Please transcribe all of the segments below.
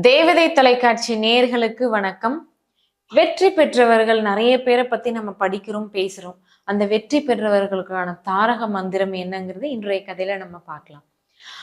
தேவதை தொலைக்காட்சி நேர்களுக்கு வணக்கம். வெற்றி பெற்றவர்கள் நிறைய பேரை பத்தி நம்ம படிக்கிறோம் பேசுறோம். அந்த வெற்றி பெற்றவர்களுக்கான தாரக மந்திரம் என்னங்கிறது இன்றைய கதையில நம்ம பார்க்கலாம்.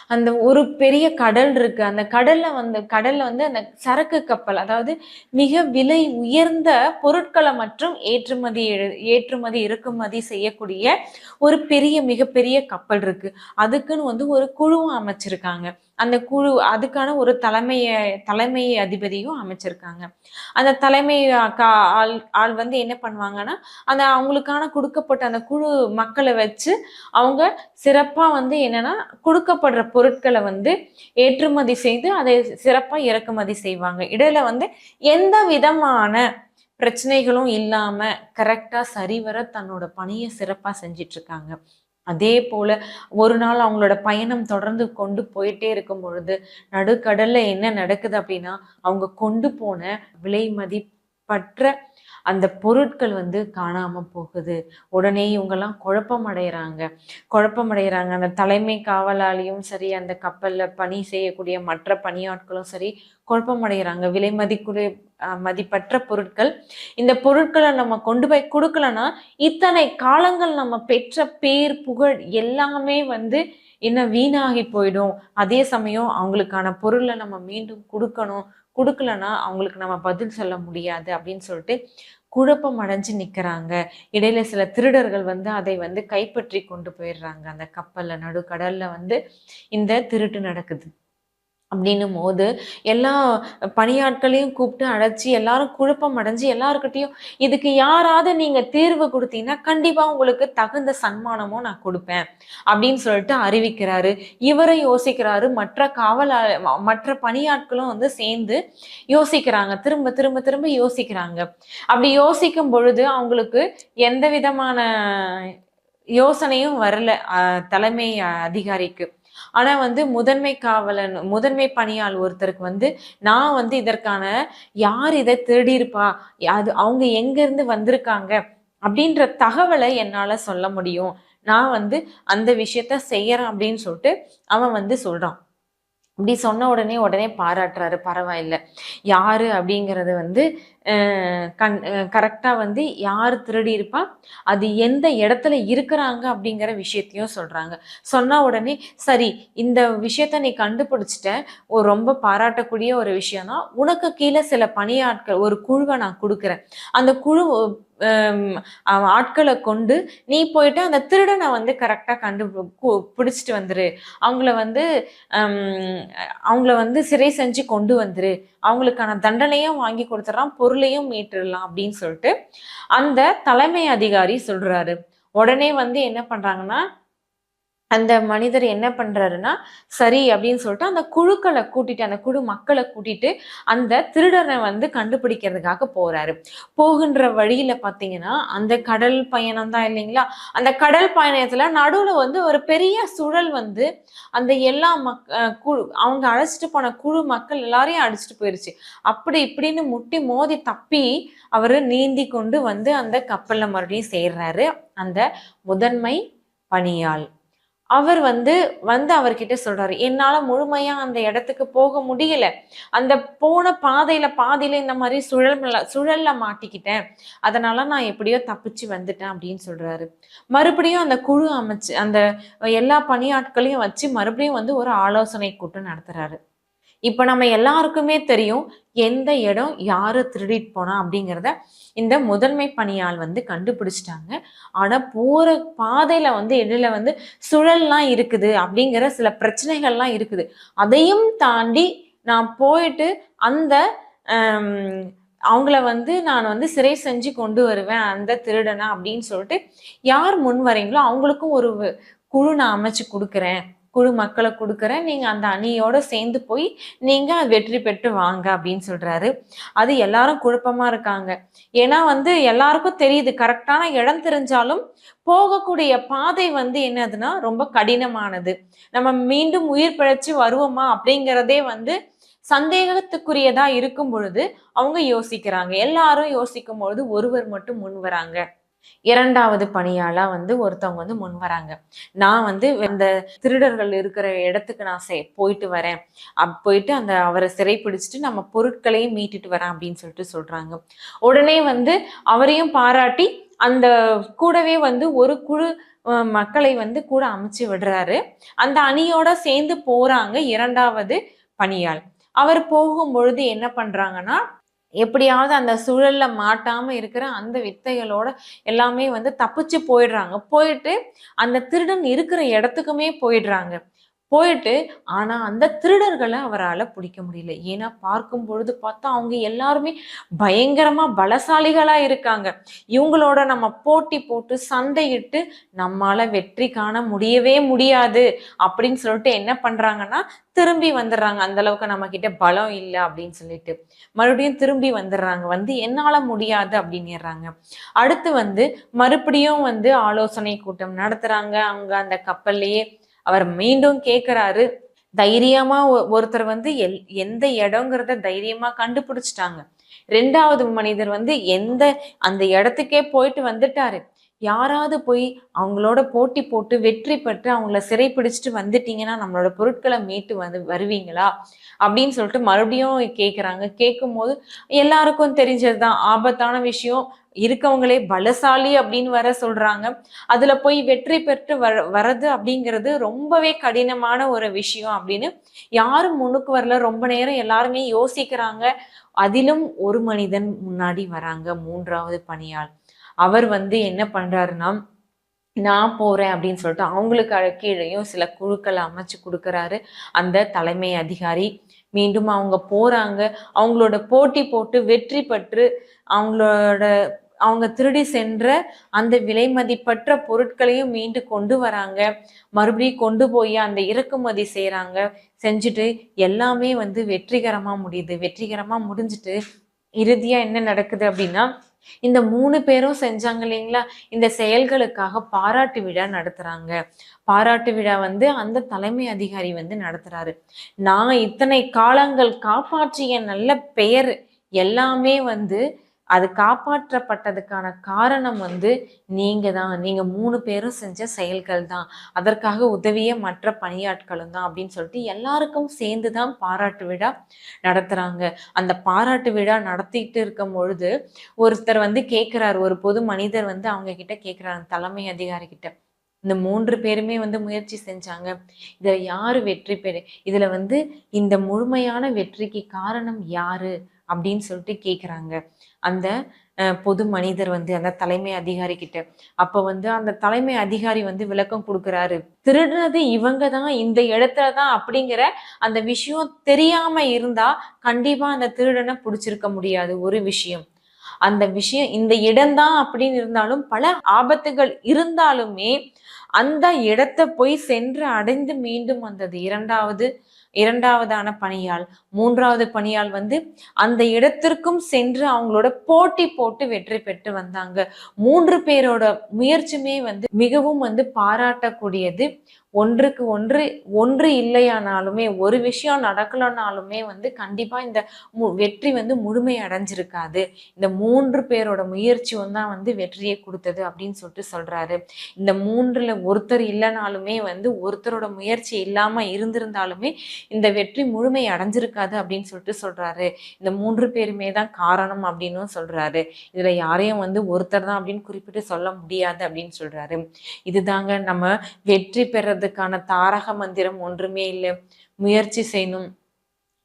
அந்த ஒரு பெரிய கடல் இருக்கு. அந்த கடல்ல வந்து கடல்ல வந்து அந்த சரக்கு கப்பல் அதாவது மிக விலை உயர்ந்த பொருட்களை மற்றும் ஏற்றுமதி எழு- ஏற்றுமதி இறக்குமதி செய்யக்கூடிய ஒரு பெரிய மிகப்பெரிய கப்பல் இருக்கு. அதுக்குன்னு வந்து ஒரு குழுவும் அமைச்சிருக்காங்க. அந்த குழு அதுக்கான ஒரு தலைமைய தலைமை அதிபதியும் அமைச்சிருக்காங்க. அந்த தலைமை கா- ஆள் ஆள் வந்து என்ன பண்ணுவாங்கன்னா அந்த அவங்களுக்கான கொடுக்கப்பட்ட அந்த குழு மக்களை வச்சு அவங்க சிறப்பா வந்து என்னன்னா கொடுக்கப்படுற பொருட்களை வந்து ஏற்றுமதி செய்து அதை சிறப்பா இறக்குமதி செய்வாங்க. இடையில வந்து எந்த விதமான பிரச்சனைகளும் இல்லாம கரெக்டா சரிவர தன்னோட பணியை சிறப்பா செஞ்சிட்டு இருக்காங்க அதே போல ஒரு நாள் அவங்களோட பயணம் தொடர்ந்து கொண்டு போயிட்டே இருக்கும் பொழுது நடுக்கடல்ல என்ன நடக்குது அப்படின்னா அவங்க கொண்டு போன விலை மதிப்பற்ற அந்த பொருட்கள் வந்து காணாமல் போகுது. உடனே இவங்கெல்லாம் குழப்பம் அடைகிறாங்க குழப்பம் அடைகிறாங்க அந்த தலைமை காவலாளியும் சரி அந்த கப்பலில் பணி செய்யக்கூடிய மற்ற பணியாட்களும் சரி குழப்பம் அடைகிறாங்க விலை மதிக்குரிய மதிப்பற்ற பொருட்கள். இந்த பொருட்களை நம்ம கொண்டு போய் கொடுக்கலன்னா இத்தனை காலங்கள் நம்ம பெற்ற பேர் புகழ் எல்லாமே வந்து என்ன வீணாகி போயிடும். அதே சமயம் அவங்களுக்கான பொருளை நம்ம மீண்டும் கொடுக்கணும். கொடுக்கலன்னா அவங்களுக்கு நம்ம பதில் சொல்ல முடியாது அப்படின்னு சொல்லிட்டு குழப்பம் அடைஞ்சு நிற்கிறாங்க இடையில சில திருடர்கள் வந்து அதை வந்து கைப்பற்றி கொண்டு போயிடுறாங்க. அந்த கப்பலில் நடுக்கடலில் வந்து இந்த திருட்டு நடக்குது. அப்படின்னும் போது எல்லா பணியாட்களையும் கூப்பிட்டு அழைச்சி எல்லாரும் குழப்பம் அடைஞ்சு எல்லாருக்கிட்டையும் இதுக்கு யாராவது நீங்க தீர்வு கொடுத்தீங்கன்னா கண்டிப்பா உங்களுக்கு தகுந்த சன்மானமும் நான் கொடுப்பேன் அப்படின்னு சொல்லிட்டு அறிவிக்கிறாரு. இவரை யோசிக்கிறாரு. மற்ற காவலா மற்ற பணியாட்களும் வந்து சேர்ந்து யோசிக்கிறாங்க. திரும்ப திரும்ப திரும்ப யோசிக்கிறாங்க. அப்படி யோசிக்கும் பொழுது அவங்களுக்கு எந்த விதமான யோசனையும் வரல தலைமை அதிகாரிக்கு. ஆனால் வந்து முதன்மை காவலன் முதன்மை பணியாள் ஒருத்தருக்கு வந்து நான் வந்து இதற்கான யார் இதை திருடியிருப்பா? அது அவங்க எங்கேருந்து வந்திருக்காங்க? அப்படின்ற தகவலை என்னால் சொல்ல முடியும். நான் வந்து அந்த விஷயத்த செய்யறேன் அப்படின்னு சொல்லிட்டு அவன் வந்து சொல்கிறான் இப்படி சொன்ன உடனே உடனே பாராட்டுறாரு. பரவாயில்ல. யாரு அப்படிங்கறது வந்து கண் கரெக்டா வந்து யார் திருடி இருப்பா? அது எந்த இடத்துல இருக்கிறாங்க அப்படிங்கிற விஷயத்தையும் சொல்றாங்க. சொன்ன உடனே சரி இந்த விஷயத்த நீ கண்டுபிடிச்சிட்ட. ஒரு ரொம்ப பாராட்டக்கூடிய ஒரு விஷயம் தான் உனக்கு கீழே சில பணியாட்கள் ஒரு குழுவை நான் கொடுக்குறேன். அந்த குழு ஆட்களை கொண்டு நீ போயிட்டு அந்த திருடனை வந்து கரெக்டாக கண்டு கு- பிடிச்சிட்டு வந்துரு. அவங்கள வந்து அவங்கள வந்து சிறை செஞ்சு கொண்டு வந்துரு. அவங்களுக்கான தண்டனையும் வாங்கி கொடுத்துட்றான் பொருளையும் மீட்டுடலாம் அப்படின்னு சொல்லிட்டு அந்த தலைமை அதிகாரி சொல்கிறாரு உடனே வந்து என்ன பண்ணுறாங்கன்னா அந்த மனிதர் என்ன பண்ணுறாருன்னா சரி அப்படின்னு சொல்லிட்டு அந்த குழுக்களை கூட்டிட்டு அந்த குழு மக்களை கூட்டிட்டு அந்த திருடனை வந்து கண்டுபிடிக்கிறதுக்காக போறாரு. போகின்ற வழியில பார்த்தீங்கன்னா அந்த கடல் பயணம் தான் இல்லைங்களா? அந்த கடல் பயணத்துல நடுவுல வந்து ஒரு பெரிய சுழல் வந்து அந்த எல்லா மக் குழு அவங்க அழைச்சிட்டு போன குழு மக்கள் எல்லாரையும் அடிச்சிட்டு போயிருச்சு. அப்படி இப்படின்னு முட்டி மோதி தப்பி அவர் நீந்தி கொண்டு வந்து அந்த கப்பலில் மறுபடியும் சேர்றாரு அந்த முதன்மை பணியாள். அவர் வந்து வந்து அவர்கிட்ட சொல்றாரு என்னால முழுமையா அந்த இடத்துக்கு போக முடியல. அந்த போன பாதையில பாதையில இந்த மாதிரி சுழல் சுழல்ல மாட்டிக்கிட்டேன். அதனால நான் எப்படியோ தப்பிச்சு வந்துட்டேன் அப்படின்னு சொல்றாரு. மறுபடியும் அந்த குழு அமைச்சு அந்த எல்லா பணியாட்களையும் வச்சு மறுபடியும் வந்து ஒரு ஆலோசனை கூட்டம் நடத்துறாரு. இப்போ நம்ம எல்லாருக்குமே தெரியும் எந்த இடம் யார் திருடிட்டு போனா அப்படிங்கிறத இந்த முதன்மை பணியாள் வந்து கண்டுபிடிச்சிட்டாங்க. ஆனால் போகிற பாதையில் வந்து இடையில வந்து சுழல்லாம் இருக்குது அப்படிங்கிற சில பிரச்சனைகள்லாம் இருக்குது. அதையும் தாண்டி நான் போயிட்டு அந்த அவங்கள வந்து நான் வந்து சிறை செஞ்சு கொண்டு வருவேன் அந்த திருடனை அப்படின்னு சொல்லிட்டு யார் முன் வரீங்களோ அவங்களுக்கும் ஒரு குழு நான் அமைச்சு கொடுக்குறேன். குழு மக்களை கொடுக்குறேன் நீங்க அந்த அணியோட சேர்ந்து போய் நீங்க வெற்றி பெற்று வாங்க அப்படின்னு சொல்றாரு. அது எல்லாரும் குழப்பமா இருக்காங்க. ஏன்னா வந்து எல்லாருக்கும் தெரியுது கரெக்டான இடம் தெரிஞ்சாலும் போகக்கூடிய பாதை வந்து என்னதுன்னா ரொம்ப கடினமானது. நம்ம மீண்டும் உயிர் பிழைச்சு வருவோமா அப்படிங்கிறதே வந்து சந்தேகத்துக்குரியதா இருக்கும் பொழுது அவங்க யோசிக்கிறாங்க. எல்லாரும் யோசிக்கும் பொழுது ஒருவர் மட்டும் முன் வராங்க. இரண்டாவது பணியாளா வந்து ஒருத்தவங்க வந்து முன் வராங்க. நான் வந்து இந்த திருடர்கள் இருக்கிற இடத்துக்கு நான் செ போயிட்டு வரேன். அப் போயிட்டு அந்த அவரை சிறை பிடிச்சிட்டு நம்ம பொருட்களையும் மீட்டுட்டு வரேன் அப்படின்னு சொல்லிட்டு சொல்றாங்க. உடனே வந்து அவரையும் பாராட்டி அந்த கூடவே வந்து ஒரு குழு மக்களை வந்து கூட அமைச்சு விடுறாரு. அந்த அணியோட சேர்ந்து போறாங்க இரண்டாவது பணியாள். அவர் போகும் பொழுது என்ன பண்றாங்கன்னா எப்படியாவது அந்த சூழல்ல மாட்டாம இருக்கிற அந்த வித்தைகளோட எல்லாமே வந்து தப்பிச்சு போயிடுறாங்க. போயிட்டு அந்த திருடன் இருக்கிற இடத்துக்குமே போயிடுறாங்க. போயிட்டு ஆனா அந்த திருடர்களை அவரால் பிடிக்க முடியல. ஏன்னா பார்க்கும் பொழுது பார்த்தா அவங்க எல்லாருமே பயங்கரமா பலசாலிகளா இருக்காங்க. இவங்களோட நம்ம போட்டி போட்டு சண்டையிட்டு நம்மால வெற்றி காண முடியவே முடியாது அப்படின்னு சொல்லிட்டு என்ன பண்றாங்கன்னா திரும்பி வந்துடுறாங்க. அந்த அளவுக்கு நம்ம கிட்ட பலம் இல்லை அப்படின்னு சொல்லிட்டு. மறுபடியும் திரும்பி வந்துடுறாங்க. வந்து என்னால முடியாது அப்படின்னுறாங்க. அடுத்து வந்து மறுபடியும் வந்து ஆலோசனை கூட்டம் நடத்துறாங்க. அவங்க அந்த கப்பல்லையே அவர் மீண்டும் கேட்கிறாரு தைரியமா ஒ- ஒருத்தர் வந்து எல் எந்த இடங்கிறத தைரியமா கண்டுபிடிச்சிட்டாங்க. ரெண்டாவது மனிதர் வந்து எந்த அந்த இடத்துக்கே போயிட்டு வந்துட்டாரு. யாராவது போய் அவங்களோட போட்டி போட்டு வெற்றி பெற்று அவங்கள சிறை பிடிச்சிட்டு வந்துட்டீங்கன்னா நம்மளோட பொருட்களை மீட்டு வந்து வருவீங்களா? அப்படின்னு சொல்லிட்டு மறுபடியும் கேட்குறாங்க கேட்கும் போது எல்லாருக்கும் தெரிஞ்சதுதான். ஆபத்தான விஷயம். இருக்கவங்களே பலசாலி அப்படின்னு வர சொல்றாங்க. அதுல போய் வெற்றி பெற்று வர வர்றது அப்படிங்கிறது ரொம்பவே கடினமான ஒரு விஷயம் அப்படின்னு யாரும் முன்னுக்கு வரல. ரொம்ப நேரம் எல்லாருமே யோசிக்கிறாங்க. அதிலும் ஒரு மனிதன் முன்னாடி வராங்க. மூன்றாவது பணியாள். அவர் வந்து என்ன பண்றாருன்னா நான் போறேன் அப்படின்னு சொல்லிட்டு அவங்களுக்கு கீழேயும் சில குழுக்களை அமைச்சு கொடுக்கறாரு. அந்த தலைமை அதிகாரி மீண்டும் அவங்க போறாங்க. அவங்களோட போட்டி போட்டு வெற்றி பெற்று அவங்களோட அவங்க திருடி சென்ற அந்த விலை மதிப்பற்ற பொருட்களையும் மீண்டு கொண்டு வராங்க. மறுபடியும் கொண்டு போய் அந்த இறக்குமதி செய்கிறாங்க செஞ்சுட்டு எல்லாமே வந்து வெற்றிகரமாக முடியுது. வெற்றிகரமாக முடிஞ்சிட்டு இறுதியாக என்ன நடக்குது அப்படின்னா இந்த மூணு பேரும் செஞ்சாங்க இல்லைங்களா? இந்த செயல்களுக்காக பாராட்டு விழா நடத்துறாங்க. பாராட்டு விழா வந்து அந்த தலைமை அதிகாரி வந்து நடத்துறாரு. நான் இத்தனை காலங்கள் காப்பாற்றிய நல்ல பெயர் எல்லாமே வந்து அது காப்பாற்றப்பட்டதுக்கான காரணம் வந்து நீங்க தான் நீங்க மூணு பேரும் செஞ்ச செயல்கள் தான் அதற்காக உதவிய மற்ற பணியாட்களும் தான் அப்படின்னு சொல்லிட்டு எல்லாருக்கும் சேர்ந்து தான் பாராட்டு விழா நடத்துறாங்க. அந்த பாராட்டு விழா நடத்திட்டு இருக்கும் பொழுது ஒருத்தர் வந்து கேட்கிறாரு ஒரு பொது மனிதர் வந்து அவங்க கிட்ட கேட்கிறாங்க தலைமை அதிகாரி கிட்ட. இந்த மூன்று பேருமே வந்து முயற்சி செஞ்சாங்க. இதுல யாரு வெற்றி பெறு இதுல வந்து இந்த முழுமையான வெற்றிக்கு காரணம் யாரு அப்படின்னு சொல்லிட்டு கேட்குறாங்க அந்த அஹ், பொது மனிதர் வந்து அந்த தலைமை அதிகாரி கிட்ட. அப்ப வந்து அந்த தலைமை அதிகாரி வந்து விளக்கம் கொடுக்கறாரு. திருடுனது இவங்க தான் இந்த இடத்துல தான் அப்படிங்கிற அந்த விஷயம் தெரியாம இருந்தா கண்டிப்பா அந்த திருடனை பிடிச்சிருக்க முடியாது. ஒரு விஷயம். அந்த விஷயம் இந்த இடம்தான் அப்படின்னு இருந்தாலும் பல ஆபத்துகள் இருந்தாலுமே அந்த இடத்தை போய் சென்று அடைந்து மீண்டும் வந்தது. இரண்டாவது இரண்டாவதான பணியால் மூன்றாவது பணியால் வந்து அந்த இடத்திற்கும் சென்று அவங்களோட போட்டி போட்டு வெற்றி பெற்று வந்தாங்க. மூன்று பேரோட முயற்சியுமே வந்து மிகவும் வந்து பாராட்டக்கூடியது. ஒன்றுக்கு ஒன்று ஒன்று இல்லையானாலுமே ஒரு விஷயம் நடக்கலனாலுமே வந்து கண்டிப்பாக இந்த மு- வெற்றி வந்து முழுமை அடைஞ்சிருக்காது. இந்த மூன்று பேரோட முயற்சியும் தான் வந்து வெற்றியை கொடுத்தது அப்படின்னு சொல்லிட்டு சொல்கிறாரு இந்த மூன்றில் ஒருத்தர் இல்லைனாலுமே வந்து ஒருத்தரோட முயற்சி இல்லாமல் இருந்திருந்தாலுமே இந்த வெற்றி முழுமை அடைஞ்சிருக்காது அப்படின்னு சொல்லிட்டு சொல்கிறாரு இந்த மூன்று பேருமே தான் காரணம் அப்படின்னும் சொல்கிறாரு இதில் யாரையும் வந்து ஒருத்தர் தான் அப்படின்னு குறிப்பிட்டு சொல்ல முடியாது அப்படின்னு சொல்கிறாரு இதுதாங்க நம்ம வெற்றி பெறதுக்கான தாரக மந்திரம் ஒன்றுமே இல்லை. முயற்சி செய்யணும்.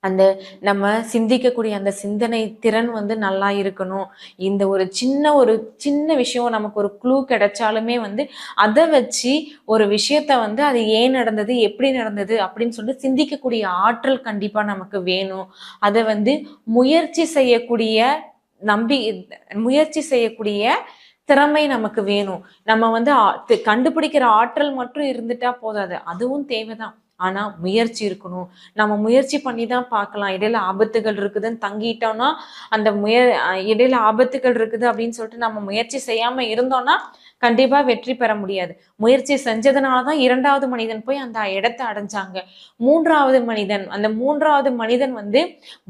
அந்த நம்ம சிந்திக்கக்கூடிய அந்த சிந்தனை திறன் வந்து நல்லா இருக்கணும். இந்த ஒரு சின்ன ஒரு சின்ன விஷயம் நமக்கு ஒரு க்ளூ கிடைச்சாலுமே வந்து அதை வச்சு ஒரு விஷயத்த வந்து அது ஏன் நடந்தது எப்படி நடந்தது அப்படின்னு சொல்லிட்டு சிந்திக்கக்கூடிய ஆற்றல் கண்டிப்பா நமக்கு வேணும். அதை வந்து முயற்சி செய்யக்கூடிய நம்பி முயற்சி செய்யக்கூடிய திறமை நமக்கு வேணும். நம்ம வந்து ஆ- கண்டுபிடிக்கிற ஆற்றல் மட்டும் இருந்துட்டா போதாது. அதுவும் தேவைதான். ஆனால் முயற்சி இருக்கணும். நம்ம முயற்சி பண்ணி தான் பார்க்கலாம். இடையில ஆபத்துகள் இருக்குதுன்னு தங்கிட்டோம்னா அந்த முய இடையில ஆபத்துகள் இருக்குது அப்படின்னு சொல்லிட்டு நம்ம முயற்சி செய்யாம இருந்தோம்னா கண்டிப்பாக வெற்றி பெற முடியாது. முயற்சி செஞ்சதுனாலதான் இரண்டாவது மனிதன் போய் அந்த இடத்தை அடைஞ்சாங்க. மூன்றாவது மனிதன் அந்த மூன்றாவது மனிதன் வந்து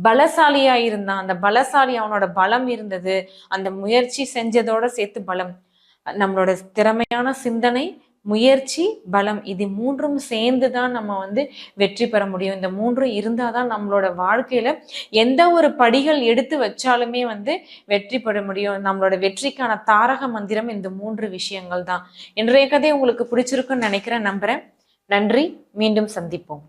பலசாலியாக இருந்தான். அந்த பலசாலி அவனோட பலம் இருந்தது. அந்த முயற்சி செஞ்சதோட சேர்த்து பலம். நம்மளோட திறமையான சிந்தனை முயற்சி பலம் இது மூன்றும் சேர்ந்து தான் நம்ம வந்து வெற்றி பெற முடியும். இந்த மூன்றும் இருந்தால் தான் நம்மளோட வாழ்க்கையில் எந்த ஒரு படிகள் எடுத்து வச்சாலுமே வந்து வெற்றி பெற முடியும். நம்மளோட வெற்றிக்கான தாரக மந்திரம் இந்த மூன்று விஷயங்கள் தான் இன்றைய கதை உங்களுக்கு பிடிச்சிருக்குன்னு நினைக்கிறேன் நம்புகிறேன் நன்றி. மீண்டும் சந்திப்போம்.